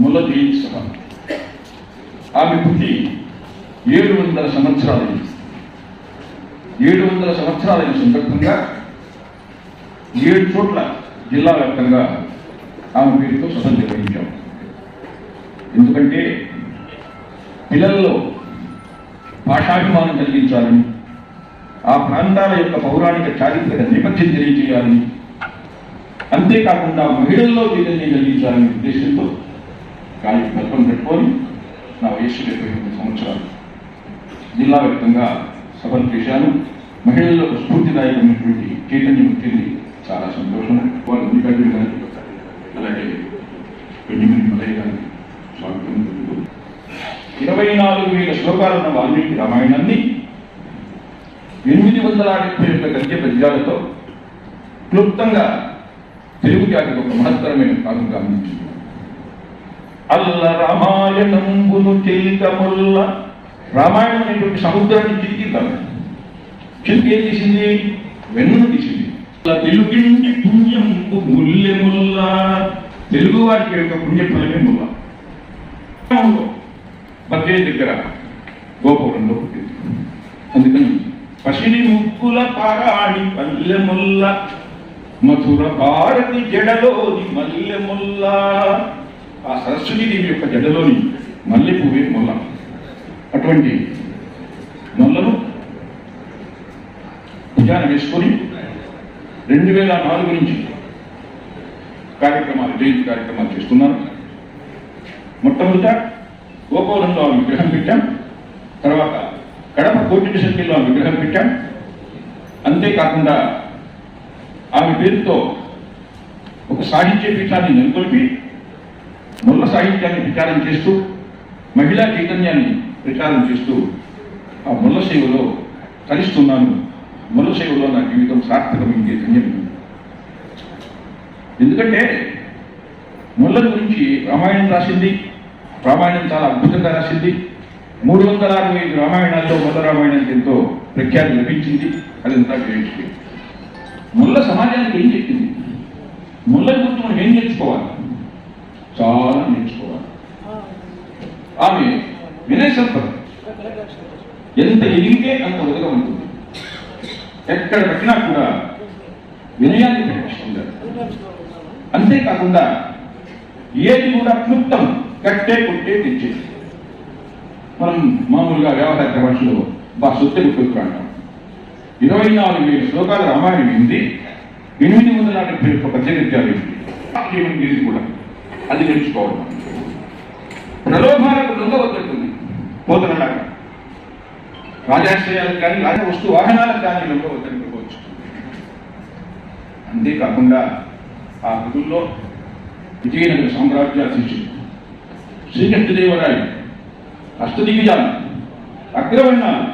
ముల్లజీ సభ ఆమె పుట్టి ఏడు వందల సంవత్సరాలైంది ఏడు వందల సంవత్సరాలైన సందర్భంగా ఏడు చోట్ల జిల్లా వ్యాప్తంగా ఆమె పేరుతో సభలు నిర్వహించాం ఎందుకంటే పిల్లల్లో భాషాభిమానం కలిగించాలని ఆ ప్రాంతాల యొక్క పౌరాణిక చారిత్రక నేపథ్యం తెలియజేయాలని అంతేకాకుండా మహిళల్లో చైతన్యం కలిగించాలనే ఉద్దేశంతో కార్యక్రమం పెట్టుకొని నా వయస్సు డెబ్బై ఎనిమిది సంవత్సరాలు. జిల్లా వ్యాప్తంగా సభలు చేశాను. మహిళలకు స్ఫూర్తిదాయకమైనటువంటి చైతన్యం వచ్చింది చాలా సంతోషం. వాళ్ళు ఉల్లిగడ్డలు కానీ అలాగే పెళ్ళిమిని మలయ్య గారి స్వాగతం ఇరవై నాలుగు వేల శ్లోకాలున్న వాల్మీకి రామాయణాన్ని ఎనిమిది వందల డెబ్బై ఒక్క గద్య పద్యాలతో క్లుప్తంగా తెలుగు జాతికి ఒక మహత్తరమైన కాలంగా గమనించింది. అల్ల రామాయణంబును చిలికముల్ల రామాయణం అనేటువంటి సముద్రాన్ని చిరికి చిరికి ఏం చేసింది వెన్నును తీసింది. అలా తెలుగింటి పుణ్యంబు ముల్లెముల్ల తెలుగు వారికి యొక్క పుణ్య ఫలమే ముల్ల మధ్య దగ్గర గోపురంలో పుట్టింది. అందుకని పసిని ముక్కుల పారాడి పల్లెముల్ల మధుర భారతి జడలోని మల్లెముల్లా. ఆ సరస్వతి దేవి యొక్క జడలోని మల్లె. పువ్వే అటువంటి మొల్లను భుజాన వేసుకొని రెండు వేల నాలుగు నుంచి కార్యక్రమాలు జయంతి కార్యక్రమాలు చేస్తున్నారు. మొట్టమొదట గోపాలంలో ఆమె విగ్రహం పెట్టాం. తర్వాత కడప కోటి సర్కిల్లో ఆమె విగ్రహం పెట్టాం. అంతేకాకుండా ఆమె పేరుతో ఒక సాహిత్య పీఠాన్ని నెలకొల్పి సాహిత్యాన్ని ప్రచారం చేస్తూ మహిళా చైతన్యాన్ని ప్రచారం చేస్తూ ఆ ముల్ల సేవలో తరిస్తున్నాను. సేవలో నా జీవితం సార్థకమైంది ధన్యం ఎందుకంటే ముళ్ళ గురించి రామాయణం రాసింది రామాయణం చాలా అద్భుతంగా రాసింది. మూడు వందల అరవై ఐదు రామాయణాల్లో ముల్ల రామాయణానికి ఎంతో ప్రఖ్యాతి లభించింది. అదంతా గ్రహించింది ముల్ల సమాజానికి ఏం చెప్పింది? ముళ్ళ గురించి మనం ఏం నేర్చుకోవాలి? చాలా ఆమె వినయ సంపద ఎంత ఎదిగితే అంత ఉదగా ఉంటుంది. ఎక్కడ పెట్టినా కూడా వినయాన్ని ప్రకటిస్తున్నారు అంతేకాకుండా ఏది కూడా క్లుప్తం కట్టే కొట్టే తెచ్చేది. మనం మామూలుగా వ్యవహారిక భాషలో బా సొత్తె గుర్తు అంటాం. ఇరవై నాలుగు వేల శ్లోకాల రామాయణం ఉంది ఎనిమిది వందల డెబ్బై ఒక్క పద్యగత్యాలు ఏంటి కూడా? అది నేర్చుకోవడం ప్రలోభాలకు దొంగ వద్దంటుంది పోతనలాగా రాజాశ్రయాలకు కానీ రాజ వస్తు వాహనాలకు కానీ లొంగ వద్దనుకోవచ్చు అంతేకాకుండా ఆ కృతుల్లో విజయనగర సామ్రాజ్య శిష్యుడు శ్రీకృష్ణదేవరాయలు అష్టదిగ్విజాలు అగ్రవర్ణాలు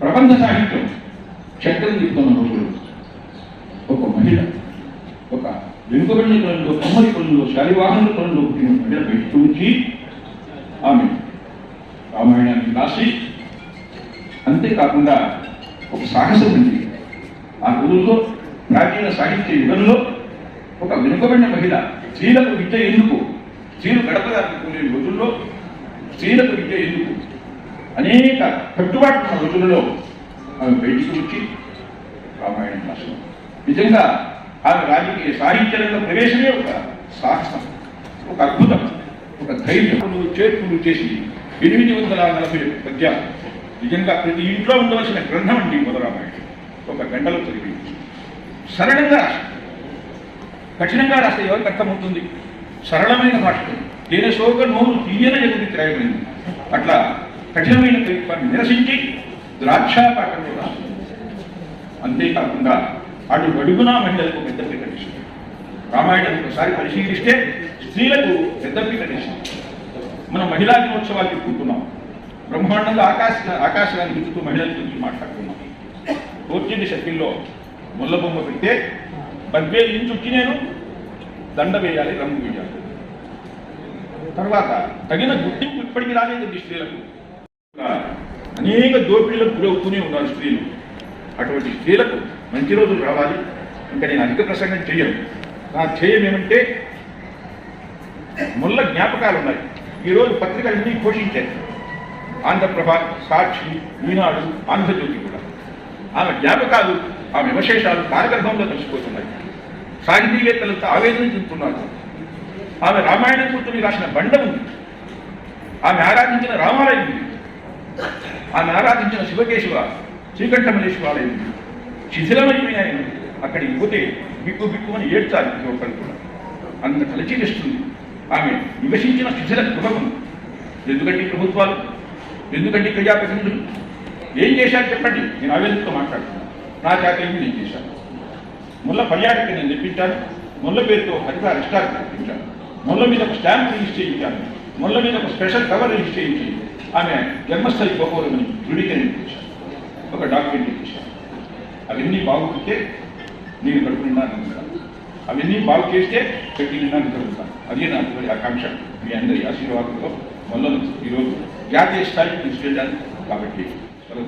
ప్రబంధ సాహిత్యం చక్రం చెప్తున్న రోజులు. ఒక మహిళ ఒక వెనుకబడిన కొలంలో కమ్మరి కొలంలో శాలివాహన కొలంలో పుట్టిన మహిళ పెట్టుంచి ఆమె రామాయణాన్ని రాసి అంతేకాకుండా ఒక సాహసం ఉంది. ఆ రోజుల్లో ప్రాచీన సాహిత్య యుగంలో ఒక వెనుకబడిన మహిళ స్త్రీలకు విద్య ఎందుకు? స్త్రీలు గడప దాటుకునే రోజుల్లో స్త్రీలకు విద్య ఎందుకు? అనేక కట్టుబాటు రోజులలో ఆమె బయటికి వచ్చి రామాయణం రాసిన నిజంగా ఆమె రాజకీయ సాహిత్య రంగ ప్రవేశమే ఒక సాహసం ఒక అద్భుతం. ఒక ధైర్యం చేర్పులు చేసి ఎనిమిది వందల నలభై ఒక్క పద్యాలు నిజంగా ప్రతి ఇంట్లో ఉండవలసిన గ్రంథం అండి మొదరామాయణం ఒక గంటలో చదివి. సరళంగా కఠినంగా రాస్తే ఎవరికి అర్థమవుతుంది? సరళమైన భాష. దేని శోక నోరు తీయన ఎదుటి త్రయమైంది. అట్లా కఠినమైన కవిత్వాన్ని నిరసించి ద్రాక్షాపాఠంలో రాస్తుంది. అంతేకాకుండా అటు అడుగునా మహిళలకు పెద్ద వేసింది రామాయణం ఒకసారి పరిశీలిస్తే స్త్రీలకు పెద్దపీట వేసింది మనం మహిళా దినోత్సవాలు చెప్పుకుంటున్నాం బ్రహ్మాండంలో ఆకాశ ఆకాశాన్ని గుర్తుతూ మహిళల గురించి మాట్లాడుతున్నాం కోర్చెండి సర్కిల్లో ముళ్ళ బొమ్మ పెడితే బద్వే ఇంచుక్కి నేను దండ వేయాలి రంగు వేయాలి. తర్వాత తగిన గుర్తింపు ఇప్పటికి రాలేదండి స్త్రీలకు. అనేక దోపిడీలకు గురవుతూనే ఉన్నారు స్త్రీలు. అటువంటి స్త్రీలకు మంచి రోజులు రావాలి. ఇంకా నేను అధిక ప్రసంగం చేయను. నా ధ్యేయం ఏమంటే ముళ్ళ జ్ఞాపకాలు ఉన్నాయి ఈరోజు పత్రికలన్నీ పోషించాయి ఆంధ్రప్రభ సాక్షి ఈనాడు ఆంధ్రజ్యోతి కూడా. ఆమె జ్ఞాపకాలు ఆమె విశేషాలు కాలగర్భంలో కలిసిపోతున్నాయి సాహితీవేత్తలంతా ఆవేదన చెందుతున్నారు. ఆమె రామాయణం కూర్చుని రాసిన బండ ఉంది. ఆమె ఆరాధించిన రామాలయం ఉంది. ఆమె ఆరాధించిన శివకేశవ శ్రీకంఠమలేశ్వరాలయం ఉంది. శిథిలమైపోయినాయి అక్కడికి పోతే బిక్కు బిక్కు అని ఏడ్చాలి ప్రతి కూడా. అంత కలిచివేస్తుంది ఆమె నివసించిన శిథిల గృహం. ఎందుకంటే ప్రభుత్వాలు? ఎందుకంటే ప్రజాప్రతినిధులు? ఏం చేశారు చెప్పండి? నేను ఆవేదనతో మాట్లాడుతున్నాను నా చేత నేను చేశాను. ముళ్ళ పర్యాటక నేను తెప్పించాను. ముళ్ళ పేరుతో హరిత రెస్టారెంట్ తెప్పించాను. ముళ్ళ మీద ఒక స్టాంప్ రిజిస్టర్ చేయించాను. ముళ్ళ మీద ఒక స్పెషల్ కవర్ రిజిస్టర్ చేయించి ఆమె జన్మస్థలి గోపవరమని ధృవీకరించాను ఒక డాక్యుమెంట్ ఇచ్చాను అవన్నీ బాగుంటే నేను కడుపు అవన్నీ బాగు చేస్తే పెట్టి నిండా నిద్రపోతాను అదే నా ఆకాంక్ష. మీ అందరి ఆశీర్వాదంతో మనలో ఈరోజు జాతీయ స్థాయికి తీసుకెళ్ళాను కాబట్టి సెలవు